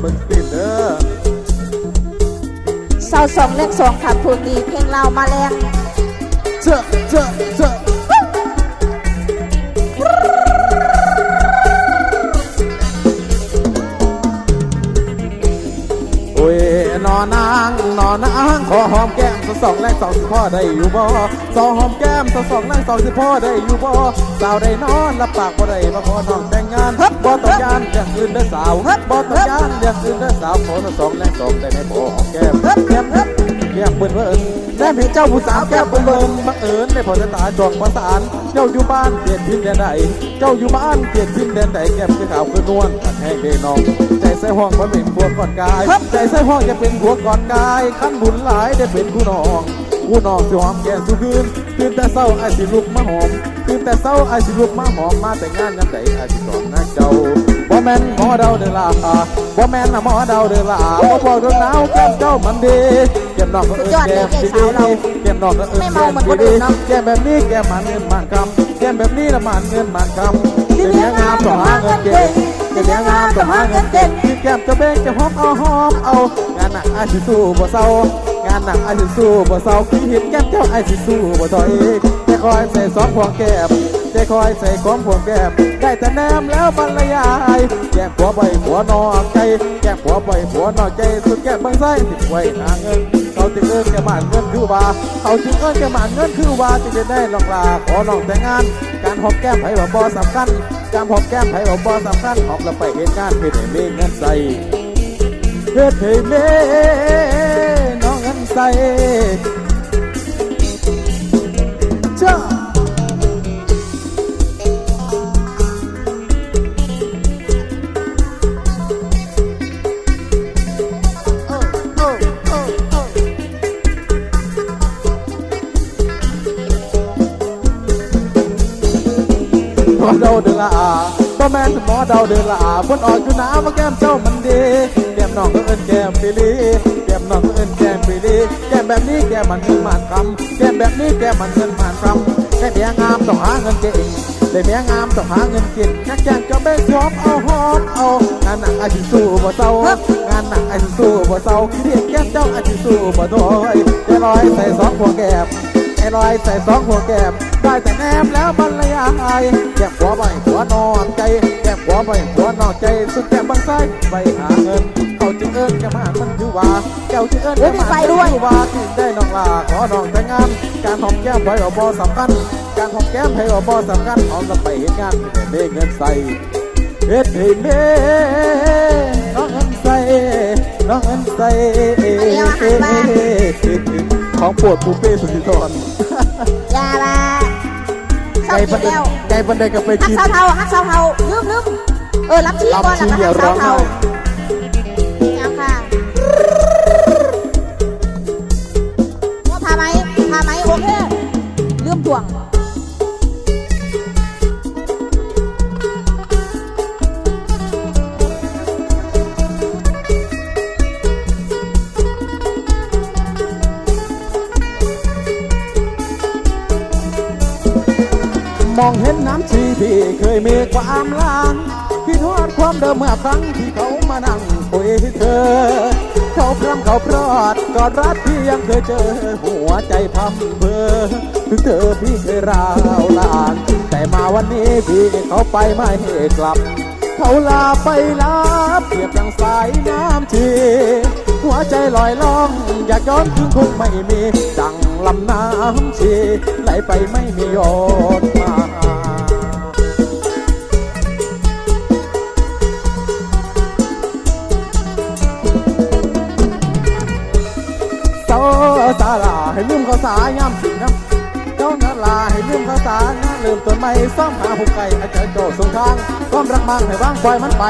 เบิ่งตีนเด้อเสาสองเลขสองขับพูดดีเพลงเรามาแรงเจอะเจอะเจอะโอ้ยนอนนางนอนนางขอหอมแก้ม องแรกสองสิพ่อได้อยู่บ่สองหอมแก้มสักสองแรกสองสิพ่อได้อยู่บ่สาวได้นอนรับปากบ่ได้มาขอน้องแต่งงานบ่ต้องยานอย่างอื่นเด้อสาวบ่ต้องยานอย่างอื่นเด้อสาวขอสักสองแรกสองได้ไหมบ่หอมแก้มแก้มแก้มเปิ้นเบิ่ง แม่เห็นเจ้าผู้สาวแก้มเปิ้นเบิ่งบังเอิญได้พอจะตาจองประสาน เจ้าอยู่บ้านเปลี่ยนพินแดนใดเจ้าอยู่บ้านเปลี่ยนพินแดนใดแก้มคือขาวคือนวลขัดแห้งเดนอง ใจใส่ห้องมันเป็นผัวก่อนกาย ใจใส่ห้องจะเป็นผัวก่อนกายขั้นบุญหลายได้เป็นผู้น้องผู้น้องสิหอมแก้มสุคืนคืนแต่เศร้าไอ้สิลุกมาหอมคืนแต่เศร้าไอ้สิลุกมาหอมมาแต่งงานยามใดไอ้สิสอนนักเจ้า บ่แม่นหมอเดาเด้อล่ะบ่แม่นนะหมอเดาเด้อล่ะบ่บอกเรื่องหนาวแก้มเจ้ามันดีแก้มน้องก็เอิ้นแก้มดีๆแก้มน้องก็เอิ้นแก้มดีๆแก้มแบบนี้แก้มมันเงินมันคำแก้มแบบนี้ละมันเงินมันคำเป็นเมียงามต้องหาเงินเก่งเป็นเมียงามต้องหาเงินเก่งที่แก้มจะเบ่งจะหอมเอาหอมเอางานหนักไอ้ายสิสู้บ่เศร้างานหนักไอ้ายสิสู้บ่เศร้าคือเห็นแก้มเจ้าไอ้ายสิสู้บ่ถอยใจคอยใส่สองพวงแก้ม ใจคอยใส่ของพวงแก้มได้แต่แนมแล้วบรรยายแก้มผัวใบผัวนอกใจแก้มผัวใบผัวนอกใจสุดแก้มบางไส้ติดไว้หาเงินเขาจึงเอิ้นแก้มหมันเงินคือว่าเขาจึงเอิ้นแก้มหมันเงินคือว่าจึงจะได้ลองลาขอลองแต่งงาน การหอมแก้มไผว่าบ่สำคัญการหอมแก้มไผว่าบ่สำคัญออกแล้วไปเหตุงานเพื่อให้มีเงินใส่เพื่อให้แม่น้องเงินใส่ เดาเดือละอาคนออกอยู่หนามาแก้มเจ้ามันดีแก้มน้องก็เอิ้นแก้มปิลีแก้มน้องก็เอิ้นแก้มปิลีแก้มแบบนี้แก้มมันเงินมันคำแก้มแบบนี้แก้มมันเงินมันคำแค่เมียงามต้องหาเงินเก่งได้เมียงามต้องหาเงินเก่งนักแก้มจะเบ่งชอบเอาหอมเอางานหนักอาชีพสู้บ่เศร้างานหนักอาชีพสู้บ่เศร้าเรียกแก้มเจ้าอาชีพสู้บ่ถอยใจลอยใส่สองพวงแก้มไอ้ ลอยใส่สองหัวแก้มได้แต่แนมแล้วบรรยายแก้มหัวใบหัวนอนใจแก้มหัวใบหัวนอนใจสุดแก้มบางไส้ไปหาเงินเขาจึงเอิ้นแก้มหามันคือว่าแก้วจึงเอิ้นแก้มหามันคือว่าที่ได้น้องลาขอน้องแต่งงานการหอมแก้มไว้ว่าบ่สำคัญการหอมแก้มให้ว่าบ่สำคัญหอมแล้วไปเฮ็ดงานให้ได้เงินใส่เฮ็ดให้แม่น้องเงินใส่ น้องเงินใส่ของปวดปูเป้สุธิธรอยาละเศไก่ร้าบันไดอีกแล้วไก่บันไดก็ไปฮักเสาเทาฮักเสาเทาลืมลืมเออรับชี้ก่อนแล้วก็ลำชี้อย่าฮักเสาเทาเอาค่ะว่าพาไหมพาไหมโอเคลืมถ่วง องเห็นน้ำชีที่เคยมีความลังคิดทอดความเดิมเมื่อครั้งที่เขามานั่งคุยเธอ เขาพร่ำเขาพรอดกอดรัดที่ยังเคยเจอ หัวใจพัมเพอถึงเธอพี่เคยราวลาน แต่มาวันนี้พี่เขาไปไม่กลับ เขาลาไปลาเปรียบดังสายน้ำชีหัวใจลอยล่อง อยากย้อนคืนคงไม่มี ดังลำน้ำชีไหลไปไม่มีโยนมา ให้ลืมเขาสาย่ำสิน้ำเจ้านาลาให้ลืมเขาสานะลืมต้นไม้ซ่อมหาหุบไก่อาจจะโจสงทางความรักมังให้บ้างปล่อยมันไป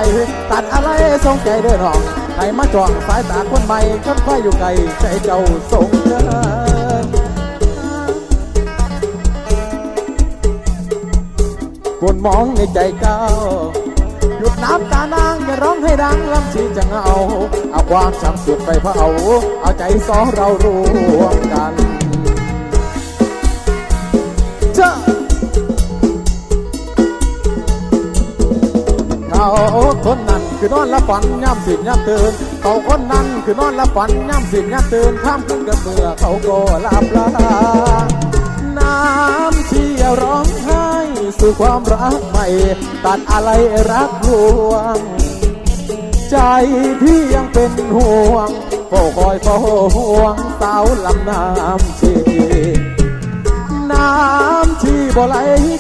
ตัดอะไรทรงใจเด้อน้องให้มาจ้องสายตาคนใหม่คนค่อยอยู่ไกลใจเจ้าทรงเดินคนมองในใจเก้า ดน้ำตานางอย่าร้องให้ดังลำชีจะเงาเอาความช้ำสุดไปเผาเอาใจสองเรารวมกันเจ้าเขาคนนั้นคือนอนละฝันย่ำสินย่ำตื่นเขาคนนั้นคือนอนละฝันย่ำสินย่ำตื่นข้ามคืนกันเมื่อเขาก็ลับลาน้ำที่ร้องไหู้่ความรักใหม่ ตัดอะไรรักลวง ใจที่ยังเป็นห่วงเฝ้าคอยเฝ้าห่วงสาวลำน้ำชีน้ำที่บ่ไหล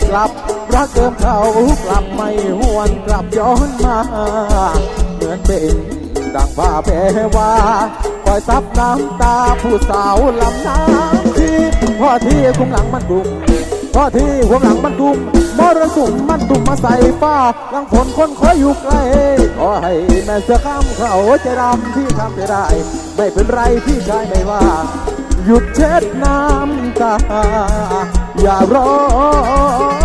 กลับ รักเกิมเขากลับไม่หวนกลับย้อนมา เหมือนเป็นดังว่าแปลว่าคอยซับน้ำตาผู้สาวลำน้ำที่พ่อที่คุมหลังมันกลุ่ม พ่อที่หัวหลังมันตุ่มมรสุมมันตุ่มมาใส่ฟ้าหลังฝนคนคอยอยู่ไกลขอให้แม่เสือข้ามเขาใจดำที่ทำไม่ได้ ไม่เป็นไรพี่ชายไม่ว่า หยุดเช็ดน้ำตา อย่าร้อง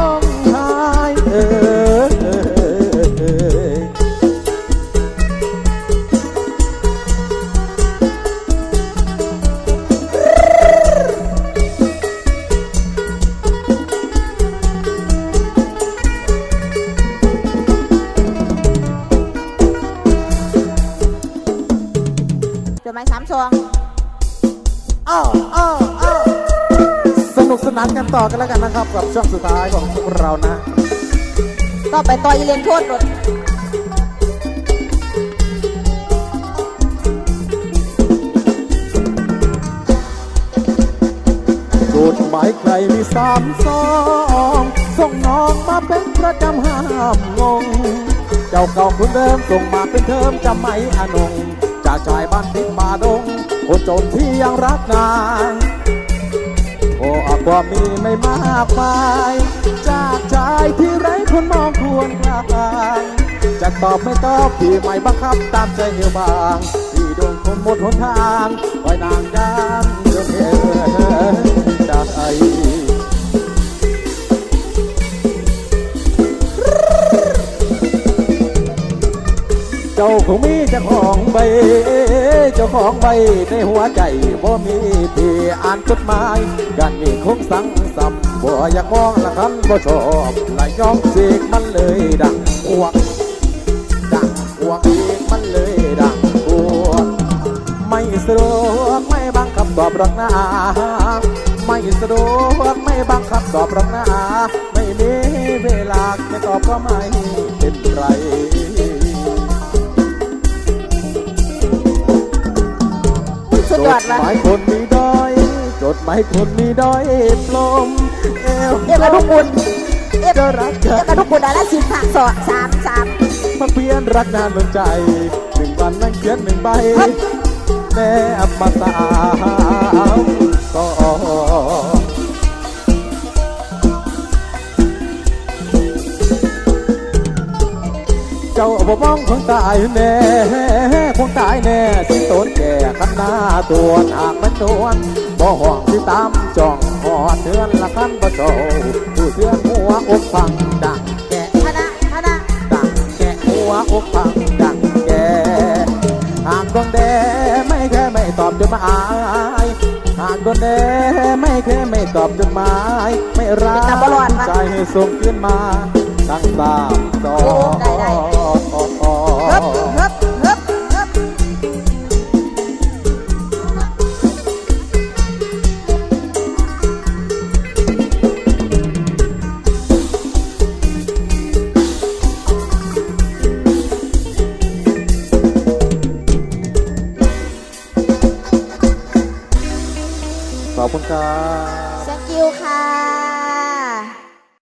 ดหมายสามซองอ้าวอ้าวอ้าวสนุกสนานกันต่อกันแล้วกันนะครับ กับช่วงสุดท้ายของพวกเรานะ ก็ไปต่ออีเลนโทษรถจดหมายใครมีสามสองส่งน้องมาเป็นประจำห้ามงง เจ้าเก่าคนเดิมส่งมาเป็นเทอมจำไหมอนง จากชายบ้านติดป่าดงคนจนที่ยังรักนางโอ้ความมีไม่มากมาย จากชายที่ไร้คนมองควรกลางจะตอบไม่ตอบพี่ไม่บังคับตามใจเหี่ยวบางพี่ดวงคนหมดหนทางคอยนางยามจนเออใจ จ้าคงมีเจ้าของใบ เจ้าของใบในหัวใจบ่มีที่อ่านจดหมายการมีคงสังสัมบ่อยากมองละคันบ่ชอบละยอมเสกมันเลยดังอวกดังอวกเองมันเลยดังอวกไม่สะดวกไม่บังคับตอบรักหน้าไม่สะดวกไม่บังคับตอบรักหน้าไม่มีเวลาไม่ตอบก็ไม่เป็นไร สุดยอดจว่ะหมายคนมีด้อย จดหมายคนมีด้อยปลมเอวเรียกกระทุกคุณเรียกจะรักเรีกัยกนกระทุกคุณอะไรสิบหักสองสามสามมาเปลี่ยนรักนานเหมือนใจหนึ่งวันนั่งเขียนหนึ่งใบแม่มาสาวก็เจ้าบ่มองคงตายแน่ค งตายแน่สิโตนแก่ขันหน้าตัวหากมันตวนบ่ห่วงที่ตามจ้องหอดเทือนละคันบ่โซผู้เทือนหัวอกฟังดังแก่คณะคณะดังแกะหัวอกพังดังแกหากดวงแดไม่แค่ไม่ตอบจดหมายหากดวงแดไม่แค่ไม่ตอบจดหมาย ไม่รักใจให้ส่งขึ้นมาตั้งสามสอ ขอบคุณ